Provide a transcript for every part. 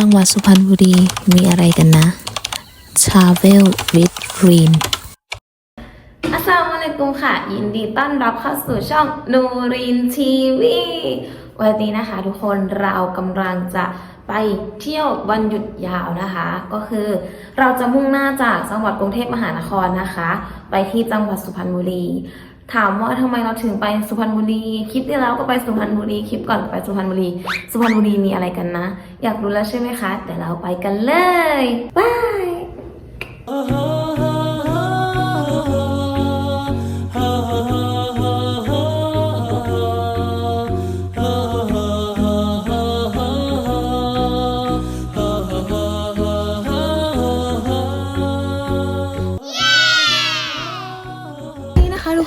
จังหวัดสุพรรณบุรีมีอะไรกันนะ Travel with Green อัสสลามุอะลัยกุมค่ะ ยินดีต้อนรับเข้าสู่ช่องนูรินทีวีวันนี้นะคะ ทุกคนเรากำลังจะไปเที่ยววันหยุดยาวนะคะ ก็คือเราจะมุ่งหน้าจากจังหวัดกรุงเทพมหานครนะคะ ไปที่จังหวัดสุพรรณบุรี ถามว่าทำไมเราถึงไปสุพรรณบุรีคลิปที่แล้วก็ไปสุพรรณบุรีคลิปก่อนไปสุพรรณบุรี สุพรรณบุรีมีอะไรกันนะ อยากรู้แล้วใช่ไหมคะ แต่เราไปกันเลยบาย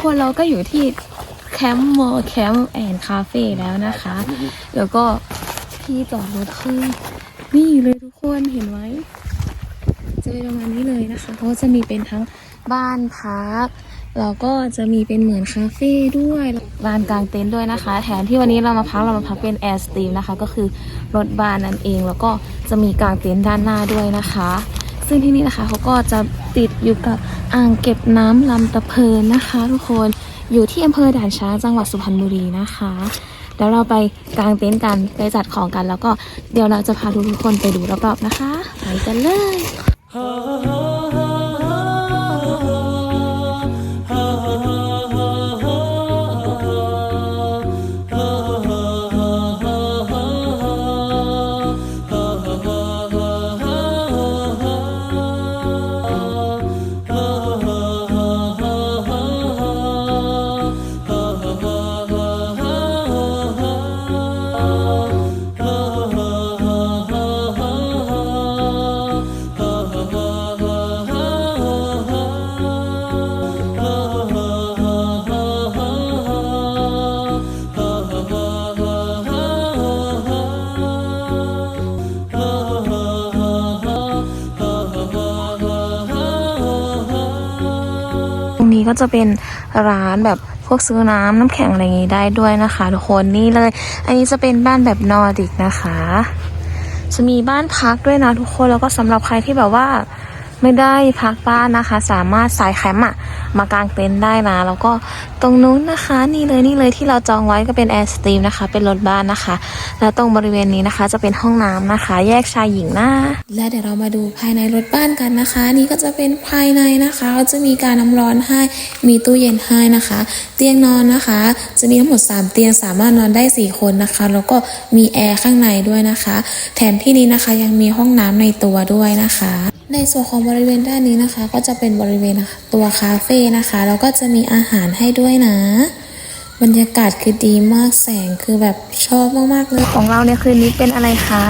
คะทุกคนเราก็อยู่ที่แคมป์มอแคมป์แอนคาเฟ่แล้วนะคะ แล้วก็ที่จอดรถคือนี่เลยทุกคนเห็นไหมจะเป็นประมาณนี้เลยนะคะเขาจะมีเป็นทั้งบ้านพักแล้วก็จะมีเป็นเหมือนคาเฟ่ด้วยลานกลางเต็นท์ด้วยนะคะ แถมที่วันนี้เรามาพักเรามาพักเป็นแอร์สตรีมนะคะ ก็คือรถบานนั่นเอง แล้วก็จะมีกลางเต็นท์ด้านหน้าด้วยนะคะ ซึ่งที่นี่นะคะเขาก็จะติดอยู่กับ อ่างเก็บน้ำลำตะเพินนะคะ ทุกคนอยู่ที่อำเภอด่านช้างจังหวัดสุพรรณบุรีนะคะแล้วเราไปกางเต็นท์กันไปจัดของกัน แล้วก็เดี๋ยวเราจะพาทุกๆคนไปดูรอบๆนะคะ ไปกันเลย ก็จะเป็นร้านแบบพวกซื้อน้ำน้ำแข็งอะไรอย่างงี้ได้ด้วยนะคะทุกคนนี่เลย อันนี้จะเป็นบ้านแบบนอร์ดิกนะคะ จะมีบ้านพักด้วยนะทุกคนแล้วก็สำหรับใครที่แบบว่า ไม่ได้พักบ้านนะคะ สามารถสายแคมป์อะมากางเต็นท์ได้นะ แล้วก็ตรงนู้นนะคะ นี่เลยนี่เลยที่เราจองไว้ก็เป็นแอร์สตรีมนะคะ เป็นรถบ้านนะคะ แล้วตรงบริเวณนี้นะคะจะเป็นห้องน้ำนะคะ แยกชายหญิงนะและเดี๋ยวเรามาดูภายในรถบ้านกันนะคะ นี่ก็จะเป็นภายในนะคะก็จะมีการน้ำร้อนให้มีตู้เย็นให้นะคะ เตียงนอนนะคะ จะมีทั้งหมด 3 เตียงสามารถนอนได้ 4 คนนะคะ แล้วก็มีแอร์ข้างในด้วยนะคะ แถมที่นี้นะคะยังมีห้องน้ำในตัวด้วยนะคะ ในส่วนของบริเวณด้านนี้นะคะ ก็จะเป็นบริเวณตัวคาเฟ่นะคะแล้วก็จะมีอาหารให้ด้วยนะ บรรยากาศคือดีมากแสงคือแบบชอบมากๆเลยของเราในคืนนี้เป็นอะไรคะ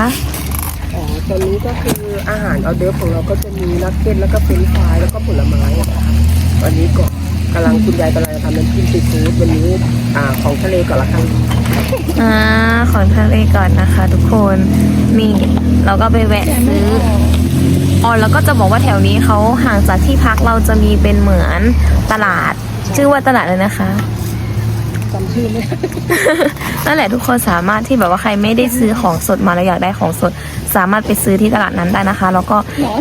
อ๋อตอนนี้ก็คืออาหารเอาเดิร์ฟของเราก็จะมีนักเก็ตแล้วก็เฟรนช์ฟรายแล้วก็ผลไม้อะนะคะวันนี้ก็กำลังคุณยายกำลังทำน้ำจิ้มซีฟู้ดวันนี้อ่าของทะเลก่อนละกันอ่าของทะเลก่อนนะคะ ทุกคนนี่เราก็ไปแวะซื้อ อ๋อแล้วก็จะบอกว่าแถวนี้เขาห่างจากที่พักเราจะมีเป็นเหมือนตลาด ชื่อว่าตลาดเลยนะคะจำชื่อไม่ได้นั่นแหละทุกคนสามารถที่แบบว่าใครไม่ได้ซื้อของสดมาแล้วอยากได้ของสด สามารถไปซื้อที่ตลาดนั้นได้นะคะ แล้วก็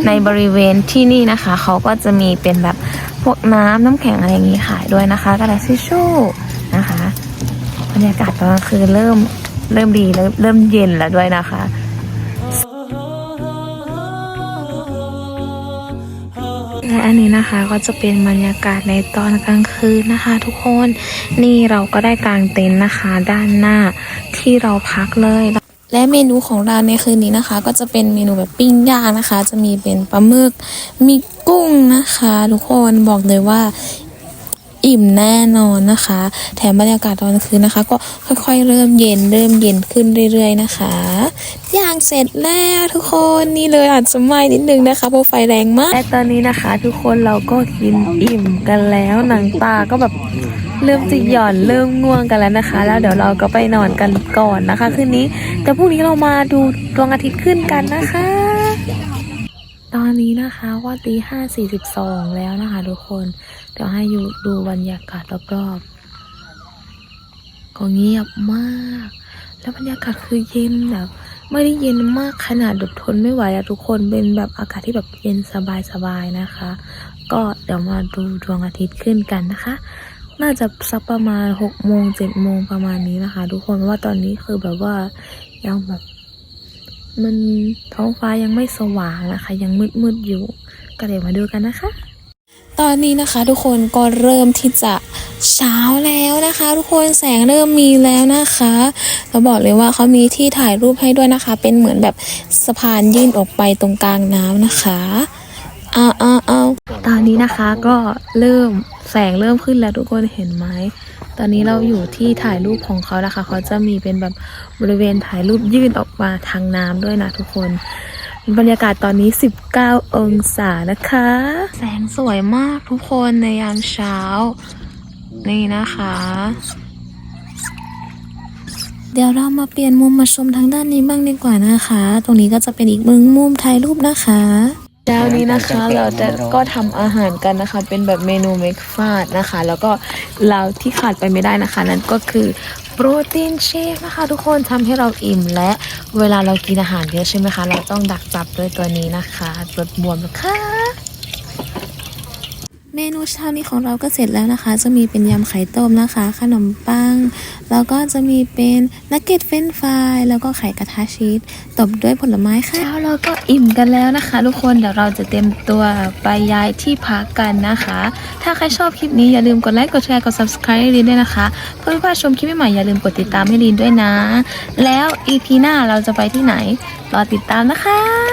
ในบริเวณที่นี่นะคะเขาก็จะมีเป็นแบบพวกน้ำน้ำแข็งอะไรอย่างนี้ขายด้วยนะคะกระดาษทิชชู่นะคะบรรยากาศตอนกลางคืนเริ่มเริ่มดีเริ่มเริ่มเย็นแล้วด้วยนะคะ และอันนี้นะคะก็จะเป็นบรรยากาศในตอนกลางคืนนะคะ ทุกคนนี่เราก็ได้กางเต็นท์นะคะ ด้านหน้าที่เราพักเลย และเมนูของเราในคืนนี้นะคะ ก็จะเป็นเมนูแบบปิ้งย่างนะคะ จะมีเป็นปลาหมึกมีกุ้งนะคะ ทุกคนบอกเลยว่า อิ่มแน่นอนนะคะ แถมบรรยากาศตอนคืนนะคะ ก็ค่อยๆ เริ่มเย็นเริ่มเย็นขึ้นเรื่อยๆนะคะย่างเสร็จแล้วทุกคนนี่เลยอาจจะไหม้นิดนึงนะคะเพราะไฟแรงมากและตอนนี้นะคะ ทุกคนเราก็กินอิ่มกันแล้วหนังตาก็แบบเริ่มจะหย่อนเริ่มง่วงกันแล้วนะคะ แล้วเดี๋ยวเราก็ไปนอนกันก่อนนะคะคืนนี้แต่พรุ่งนี้เรามาดูดวงอาทิตย์ขึ้นกันนะคะ ตอนนี้นะคะว่าตีห้าสี่สิบสองแล้วนะคะ ทุกคน เดี๋ยวให้อยู่ดูบรรยากาศรอบๆก็เงียบมาก แล้วบรรยากาศคือเย็นแบบไม่ได้เย็นมากขนาดแบบทนไม่ไหวอะทุกคนเป็นแบบอากาศที่แบบเย็นสบายๆนะคะ ก็เดี๋ยวมาดูดวงอาทิตย์ขึ้นกันนะคะ น่าจะสักประมาณหกโมงเจ็ดโมงประมาณนี้นะคะ ทุกคนว่าตอนนี้คือแบบว่ายังแบบมันท้องฟ้ายังไม่สว่างนะคะ ยังมืดๆอยู่ ก็เดี๋ยวมาดูกันนะคะ ตอนนี้นะคะทุกคนก็เริ่มที่จะเช้าแล้วนะคะ ทุกคนแสงเริ่มมีแล้วนะคะเราบอกเลยว่าเขามีที่ถ่ายรูปให้ด้วยนะคะ เป็นเหมือนแบบสะพานยื่นออกไปตรงกลางน้ำนะคะอ้าอ้าอ้าตอนนี้นะคะก็เริ่มแสงเริ่มขึ้นแล้วทุกคนเห็นไหมตอนนี้เราอยู่ที่ถ่ายรูปของเขานะคะ เขาจะมีเป็นแบบบริเวณถ่ายรูปยื่นออกมาทางน้ำด้วยนะทุกคน บรรยากาศตอนนี้ 19 องศานะคะ แสงสวยมากทุกคนในยามเช้า นี่นะคะ เดี๋ยวเรามาเปลี่ยนมุมมาชมทางด้านนี้บ้างดีกว่านะคะ ตรงนี้ก็จะเป็นอีกมุมมุมถ่ายรูปนะคะเช้านี้นะคะเราจะก็ทำอาหารกันนะคะ เป็นแบบเมนูเมกฟาดนะคะ แล้วก็เราที่ขาดไปไม่ได้นะคะ นั่นก็คือโปรตีนเชคนะคะ ทุกคนทำให้เราอิ่มและเวลาเรากินอาหารเยอะใช่ไหมคะ เราต้องดักจับด้วยตัวนี้นะคะลดบวมนะคะ เมนูเช้านี้ของเราก็เสร็จแล้วนะคะ จะมีเป็นยำไข่ต้มนะคะ ขนมปัง แล้วก็จะมีเป็นนักเก็ตเฟรนฟรายแล้วก็ไข่กระทะชีสตบด้วยผลไม้ค่ะเช้าเราก็อิ่มกันแล้วนะคะ ทุกคนเดี๋ยวเราจะเตรียมตัวไปย้ายที่พักกันนะคะ ถ้าใครชอบคลิปนี้อย่าลืมกดไลค์กดแชร์กด subscribe ให้ลินด้วยนะคะ เพื่อไม่พลาดชมคลิปใหม่ๆอย่าลืมกดติดตามให้ลินด้วยนะ แล้ว EP หน้าเราจะไปที่ไหนรอติดตามนะคะ